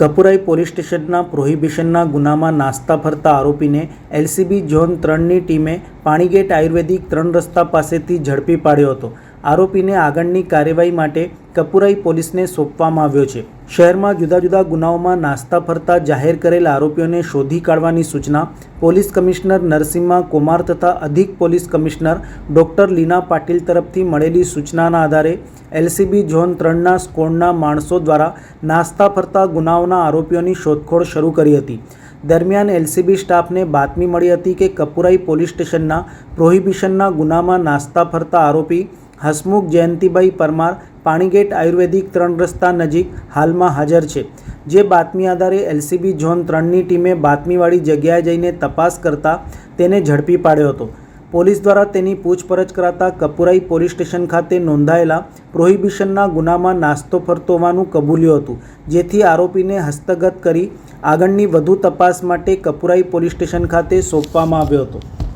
Kapurai police સ્ટેશનના પ્રોહિબિશનના ગુનામાં નાસ્તા ફરતા આરોપીને એલસીબી ઝોન ત્રણની ટીમે પાણીગેટ આયુર્વેદિક ત્રણ રસ્તા પાસેથી ઝડપી પાડ્યો હતો. આરોપીને આગળની કાર્યવાહી માટે કપુરાઈ પોલીસને સોંપવામાં આવ્યો છે. શહેરમાં જુદા જુદા ગુનાઓમાં નાસ્તા ફરતા જાહેર કરેલ આરોપીઓને શોધી કાઢવાની સૂચના પોલીસ કમિશનર નરસિંહા કુમાર તથા અધિક police commissioner doctor Leena Patil તરફથી મળેલી સૂચનાના આધારે એલસીબી ઝોન ત્રણના સ્કોડના માણસો દ્વારા નાસ્તા ફરતા ગુનાઓના આરોપીઓની શોધખોળ શરૂ કરી હતી. દરમિયાન એલસીબી સ્ટાફને બાતમી મળી હતી કે કપુરાઈ પોલીસ સ્ટેશનના પ્રોહિબિશનના ગુનામાં નાસ્તા ફરતા આરોપી હસમુખ જયંતિભાઈ પરમાર પાણીગેટ આયુર્વેદિક ત્રણ રસ્તા નજીક હાલમાં હાજર છે. જે બાતમી આધારે એલસીબી ઝોન ત્રણની ટીમે બાતમીવાળી જગ્યાએ જઈને તપાસ કરતા તેને ઝડપી પાડ્યો હતો. પોલીસ દ્વારા તેની પૂછપરછ કરાતા કપુરાઈ પોલીસ સ્ટેશન ખાતે નોંધાયેલા પ્રોહિબિશનના ગુનામાં નાસ્તો ફરતો હોવાનું કબૂલ્યું હતું, જેથી આરોપીને હસ્તગત કરી આગળની વધુ તપાસ માટે કપુરાઈ પોલીસ સ્ટેશન ખાતે સોંપવામાં આવ્યો હતો.